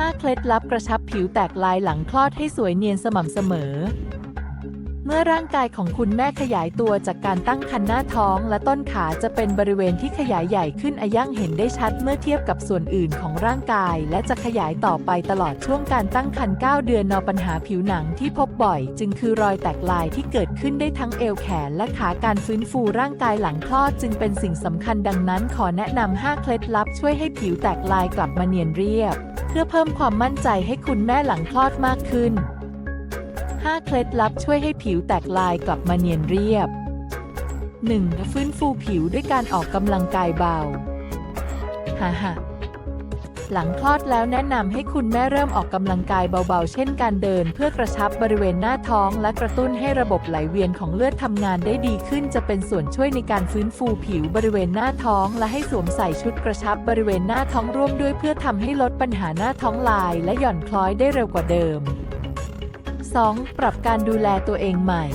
5 เคล็ดลับกระชับผิวแตกลายหลังคลอดให้สวยเนียนสม่ำเสมอ เมื่อร่างกายของคุณแม่ขยายตัวจากการตั้งครรภ์หน้าท้อง และต้นขาจะเป็นบริเวณที่ขยายใหญ่ขึ้นอายั่งเห็นได้ชัดเมื่อเทียบกับส่วนอื่นของร่างกาย และจะขยายต่อไปตลอดช่วงการตั้งครรภ์9เดือนนอปัญหาผิวหนังที่พบบ่อย จึงคือรอยแตกลายที่เกิดขึ้นได้ทั้งเอวแขน และขาการฟื้นฟูร่างกายหลังคลอด จึงเป็นสิ่งสำคัญดังนั้น ขอแนะนำ5เคล็ดลับช่วยให้ผิวแตกลายกลับมาเนียนเรียบ เพื่อเพิ่มความมั่นใจให้คุณแม่หลังคลอดมากขึ้น 5 เคล็ดลับช่วยให้ผิวแตกลายกลับมาเนียนเรียบ 1. ฟื้นฟูผิวด้วยการออกกำลังกายเบา ฮ่าฮ่า หลังคลอดแล้วแนะนำให้คุณแม่เริ่มออกกำลังกายเบาๆ เช่นการเดิน เพื่อกระชับบริเวณหน้าท้องและกระตุ้นให้ระบบไหลเวียนของเลือดทำงานได้ดีขึ้น จะเป็นส่วนช่วยในการฟื้นฟูผิวบริเวณหน้าท้อง และให้สวมใส่ชุดกระชับบริเวณหน้าท้องร่วมด้วยเพื่อทำให้ลดปัญหาหน้าท้องลาย และหย่อนคล้อยได้เร็วกว่าเดิม 2. ปรับการดูแลตัวเองใหม่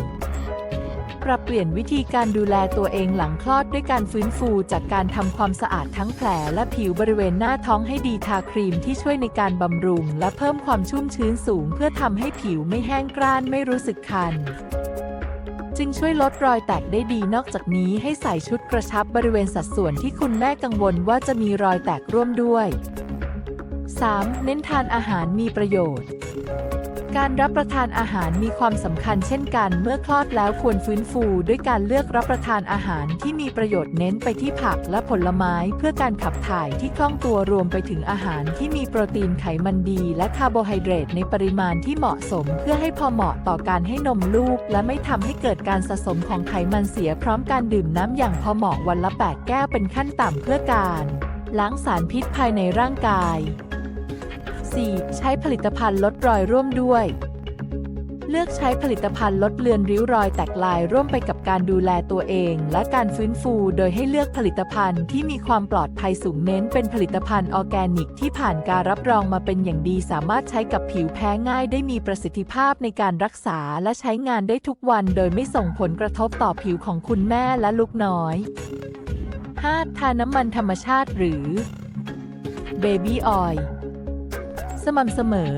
ปรับเปลี่ยนวิธีการดูแลตัวเองหลังคลอดด้วยการฟื้นฟูจากการทำความสะอาดทั้งแผลและผิวบริเวณหน้าท้องให้ดีทาครีมที่ช่วยในการบำรุง และเพิ่มความชุ่มชื้นสูง เพื่อทำให้ผิวไม่แห้งกร้านไม่รู้สึกคัน จึงช่วยลดรอยแตกได้ดีนอกจากนี้ให้ใส่ชุดกระชับบริเวณสัดส่วนที่คุณแม่กังวลว่าจะมีรอยแตกร่วมด้วย 3. เน้นทานอาหารมีประโยชน์ การรับประทานอาหารมีความสำคัญเช่นกัน เมื่อคลอดแล้วควรฟื้นฟูด้วยการเลือกรับประทานอาหารที่มีประโยชน์เน้นไปที่ผักและผลไม้เพื่อการขับถ่ายที่คล่องตัวรวมไปถึงอาหารที่มีโปรตีนไขมันดี และคาร์โบไฮเดรตในปริมาณที่เหมาะสม เพื่อให้พอเหมาะต่อการให้นมลูก และไม่ทำให้เกิดการสะสมของไขมันเสียพร้อมการดื่มน้ำอย่างพอเหมาะวันละ 8 แก้วเป็นขั้นต่ำเพื่อการล้างสารพิษภายในร่างกาย 4. ใช้ผลิตภัณฑ์ลดรอยร่วมด้วย เลือกใช้ผลิตภัณฑ์ลดเลือนริ้วรอยแตกลายร่วมไปกับการดูแลตัวเอง และการฟื้นฟูโดยให้เลือกผลิตภัณฑ์ที่มีความปลอดภัยสูงเน้นเป็นผลิตภัณฑ์ออร์แกนิกที่ผ่านการรับรองมาเป็นอย่างดี สามารถใช้กับผิวแพ้ง่ายได้มีประสิทธิภาพในการรักษาและใช้งานได้ทุกวัน โดยไม่ส่งผลกระทบต่อผิวของคุณแม่และลูกน้อย 5. ทาน้ำมันธรรมชาติหรือ Baby Oil สม่ำเสมอ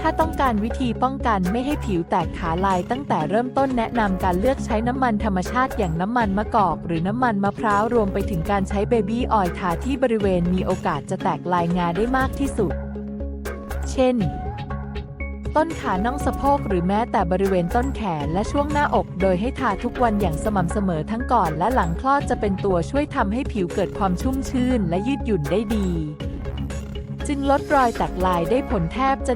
ถ้าต้องการวิธีป้องกันไม่ให้ผิวแตกขาลายตั้งแต่เริ่มต้นแนะนำการเลือกใช้น้ำมันธรรมชาติอย่างน้ำมันมะกอก หรือน้ำมันมะพร้าวรวมไปถึงการใช้เบบี้ออยล์ทาที่บริเวณมีโอกาสจะแตกลายงาได้มากที่สุด เช่น ต้นขาน่องสะโพกหรือแม้แต่บริเวณต้นแขนและช่วงหน้าอก โดยให้ทาทุกวันอย่างสม่ำเสมอทั้งก่อนและหลังคลอดจะเป็นตัวช่วยทำให้ผิวเกิดความชุ่มชื่นและยืดหยุ่นได้ดี จึงลดรอยแตกลายได้ผลแทบจะ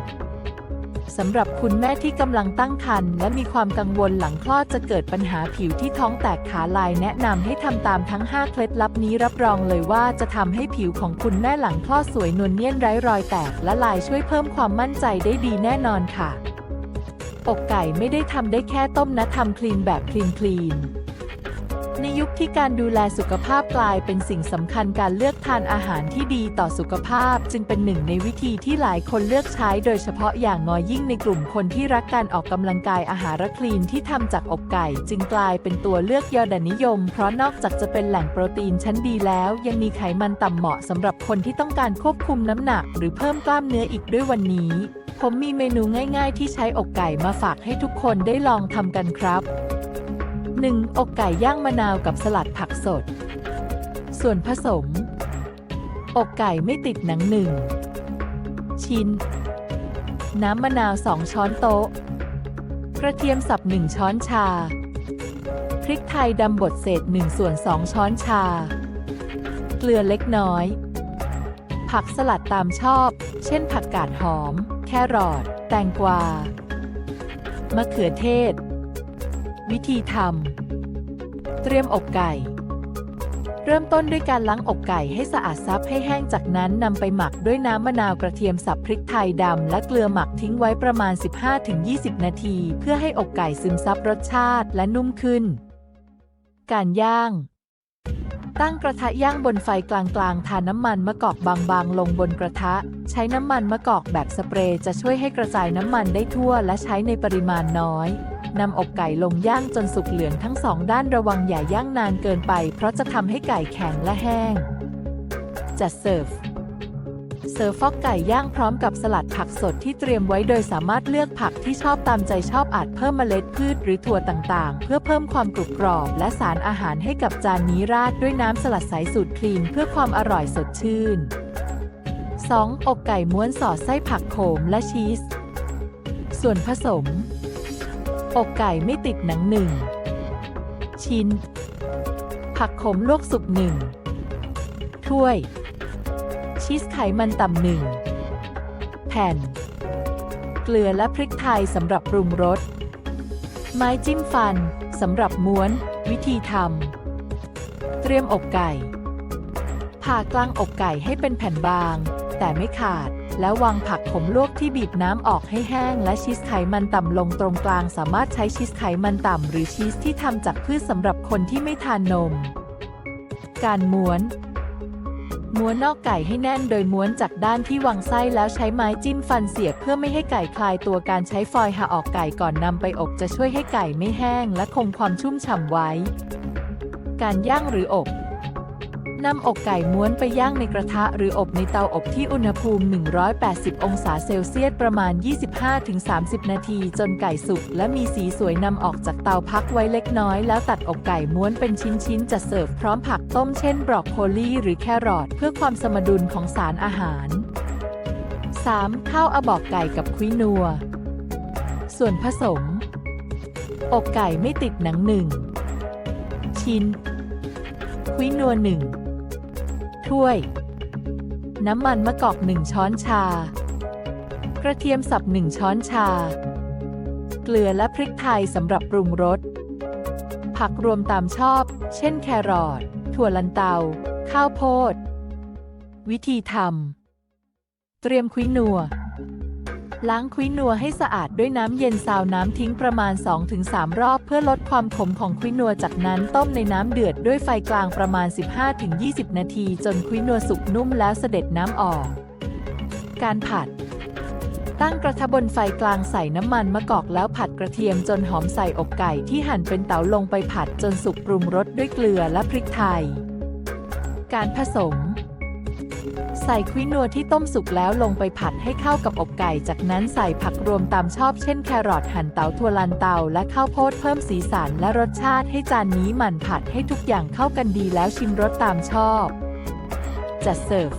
100%สำหรับคุณแม่ที่กำลังตั้งครรภ์และมีความกังวลหลังคลอดจะเกิดปัญหาผิวที่ท้องแตกขาลายแนะนำให้ทำตามทั้ง 5 เคล็ดลับนี้รับรองเลยว่าจะทำให้ผิวของคุณแม่หลังคลอดสวยนวลเนียนไร้รอยแตกและลายช่วยเพิ่มความมั่นใจได้ดีแน่นอนค่ะอกไก่ไม่ได้ทำได้แค่ต้มนะทำคลีนแบบคลีนคลีน ในยุคที่การดูแลสุขภาพกลายเป็นสิ่งสำคัญการเลือกทานอาหารที่ดีต่อสุขภาพ จึงเป็นหนึ่งในวิธีที่หลายคนเลือกใช้โดยเฉพาะอย่างน้อยยิ่งในกลุ่มคนที่รักการออกกำลังกายอาหารคลีนที่ทำจากอกไก่ จึงกลายเป็นตัวเลือกยอดนิยม เพราะนอกจากจะเป็นแหล่งโปรตีนชั้นดีแล้ว ยังมีไขมันต่ำเหมาะสำหรับคนที่ต้องการควบคุมน้ำหนัก หรือเพิ่มกล้ามเนื้ออีกด้วยวันนี้ผมมีเมนูง่าย ๆ ที่ใช้อกไก่มาฝากให้ทุกคนได้ลองทำกันครับ 1. อกไก่ย่างมะนาวกับสลัดผักสด ส่วนผสม อกไก่ไม่ติดหนังหนึ่งชิ้น น้ำมะนาว 2 ช้อนโต๊ะ กระเทียมสับ 1 ช้อนชา พริกไทยดำบดเศษ 1 ส่วน 2 ช้อนชา เกลือเล็กน้อย ผักสลัดตามชอบ เช่นผักกาดหอม แครอทแตงกวามะเขือเทศ วิธีทำ เตรียมอกไก่ เริ่มต้นด้วยการล้างอกไก่ให้สะอาดซับให้แห้งจากนั้นนำไปหมักด้วยน้ำมะนาวกระเทียมสับพริกไทยดำและเกลือหมักทิ้งไว้ประมาณ 15-20 นาที เพื่อให้อกไก่ซึมซับรสชาติและนุ่มขึ้น การย่าง ตั้งกระทะย่างบนไฟกลางๆ ทาน้ำมันมะกอกบางๆ ลงบนกระทะ ใช้น้ำมันมะกอกแบบสเปรย์จะช่วยให้กระจายน้ำมันได้ทั่วและใช้ในปริมาณน้อย นำอกไก่ลงย่างจนสุกเหลืองทั้งสองด้านระวังอย่าย่างนานเกินไป เพราะจะทำให้ไก่แข็งและแห้ง จัดเสิร์ฟ เสิร์ฟฟอกไก่ย่างพร้อมกับสลัดผักสดที่เตรียมไว้โดยสามารถเลือกผักที่ชอบตามใจชอบอาจเพิ่มเมล็ดพืชหรือถั่วต่างๆ เพื่อเพิ่มความกรุบกรอบและสารอาหารให้กับจานนี้ราดด้วยน้ำสลัดใสสูตรคลีนเพื่อความอร่อยสดชื่น 2. อกไก่ม้วนสอดไส้ผักโขมและชีส ส่วนผสม อกไก่ไม่ติดหนังหนึ่ง ชิ้น ผักขมลวกสุกหนึ่ง ถ้วย ชีสไขมันต่ำหนึ่ง แผ่น เกลือและพริกไทยสำหรับปรุงรส ไม้จิ้มฟันสำหรับม้วน วิธีทำ เตรียมอกไก่ ผ่ากลางอกไก่ให้เป็นแผ่นบาง แต่ไม่ขาด แล้ววางผักขมลวกที่บีบน้ำออกให้แห้ง และชีสไขมันต่ำลงตรงกลางสามารถใช้ชีสไขมันต่ำหรือชีสที่ทำจากพืชสำหรับคนที่ไม่ทานนม การม้วนม้วนนอกไก่ให้แน่นโดยม้วนจากด้านที่วางไส้แล้วใช้ไม้จิ้มฟันเสียบเพื่อไม่ให้ไก่คลายตัวการใช้ฟอยล์หาออกไก่ก่อนนำไปอบจะช่วยให้ไก่ไม่แห้งและคงความชุ่มฉ่ำไว้ การย่างหรืออบ นำอกไก่ม้วนไปย่างในกระทะหรืออบในเตาอบที่อุณหภูมิ 180 องศาเซลเซียสประมาณ 25-30 นาที จนไก่สุกและมีสีสวยนำออกจากเตาพักไว้เล็กน้อย แล้วตัดอกไก่ม้วนเป็นชิ้นๆจะเสิร์ฟพร้อมผักต้มเช่นบรอกโคลีหรือแครอทเพื่อความสมดุลของสารอาหาร 3. ข้าวอบอกไก่กับคุยนัว ส่วนผสม อกไก่ไม่ติดหนังหนึ่งชิ้นคุยนัวหนึ่ง ถ้วย น้ำมันมะกอกหนึ่งช้อนชา กระเทียมสับหนึ่งช้อนชา เกลือและพริกไทยสำหรับปรุงรส ผักรวมตามชอบ เช่นแครอท ถั่วลันเตา ข้าวโพด วิธีทำ เตรียมคุยนัว ล้างคุยนัวให้สะอาดด้วยน้ำเย็นซาวน้ำทิ้งประมาณ 2-3 รอบ เพื่อลดความขมของคุยนัว จากนั้นต้มในน้ำเดือดด้วยไฟกลางประมาณ 15-20 นาที จนคุยนัวสุกนุ่มแล้วเสด็จน้ำออก การผัด ตั้งกระทะบนไฟกลางใส่น้ำมันมะกอกแล้วผัดกระเทียมจนหอมใส่อกไก่ที่หั่นเป็นเต๋าลงไปผัดจนสุกปรุงรสด้วยเกลือและพริกไทย การผสม ใส่ควินัวที่ต้มสุกแล้วลงไปผัดให้เข้ากับอกไก่ จากนั้นใส่ผักรวมตามชอบเช่นแครอทหั่นเตาถั่วลันเตาและข้าวโพดเพิ่มสีสันและรสชาติให้จานนี้หมั่นผัดให้ทุกอย่างเข้ากันดีแล้วชิมรสตามชอบ จัดเสิร์ฟ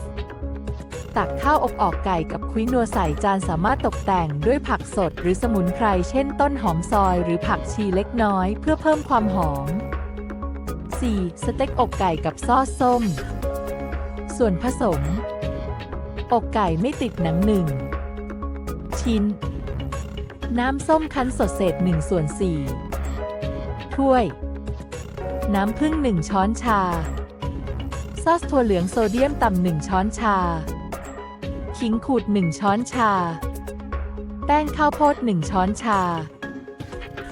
ตักข้าวอบออกไก่กับควินัวใส่จานสามารถตกแต่งด้วยผักสดหรือสมุนไพรเช่นต้นหอมซอยหรือผักชีเล็กน้อยเพื่อเพิ่มความหอม 4. สเต็กอกไก่กับซอสส้ม ส่วนผสม อกไก่ไม่ติดหนังหนึ่งชิ้น น้ำส้มคั้นสดเศษ1ส่วน4ถ้วย น้ำผึ้ง1 ช้อนชา ซอสถั่วเหลืองโซเดียมต่ำ1ช้อนชา ขิงขูด 1 ช้อนชา แป้งข้าวโพด 1 ช้อนชา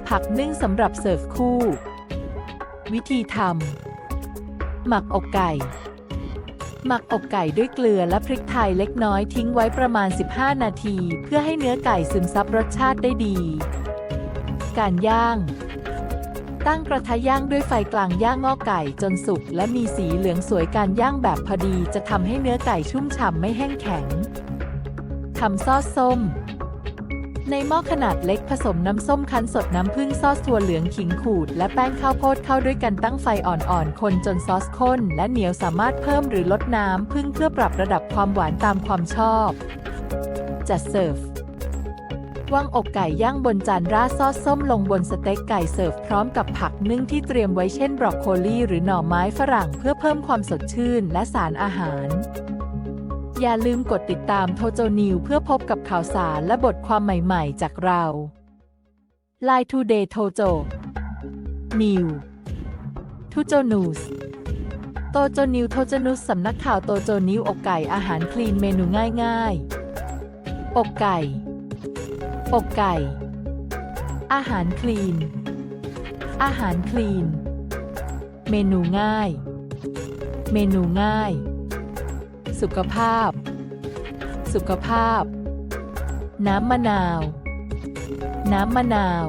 ผักนึ่งสำหรับเสิร์ฟคู่ วิธีทำหมักอกไก่ หมักอบไก่ด้วยเกลือและพริกไทยเล็กน้อยทิ้งไว้ประมาณ 15 นาที เพื่อให้เนื้อไก่ซึมซับรสชาติได้ดี การย่าง ตั้งกระทะย่างด้วยไฟกลางย่างงอกไก่จนสุกและมีสีเหลืองสวยการย่างแบบพอดีจะทำให้เนื้อไก่ชุ่มฉ่ำไม่แห้งแข็งทำซอสส้ม ในหม้อขนาดเล็กผสมน้ำส้มคั้นสดน้ำผึ้งซอสถั่วเหลืองขิงขูด และแป้งข้าวโพดเข้าด้วยกันตั้งไฟอ่อนๆ คนจนซอสข้น และเหนียวสามารถเพิ่มหรือลดน้ำผึ้งเพื่อปรับระดับความหวานตามความชอบ จัดเสิร์ฟวางอกไก่ย่างบนจานราดซอสส้มลงบนสเต็กไก่เสิร์ฟพร้อมกับผักนึ่งที่เตรียมไว้เช่นบรอกโคลีหรือหน่อไม้ฝรั่งเพื่อเพิ่มความสดชื่นและสารอาหาร อย่าลืมกดติดตามโทโจนิวเพื่อพบกับข่าวสารและบทความใหม่ๆ จากเรา Line Today Tojo New ทูโจนูสโตโจนิวโทโจนุสสำนักข่าวโตโจนิวอกไก่อาหารคลีนเมนูง่ายๆ อกไก่ อกไก่ อาหารคลีน อาหารคลีน เมนูง่าย เมนูง่าย สุขภาพ สุขภาพ น้ำมะนาว น้ำมะนาว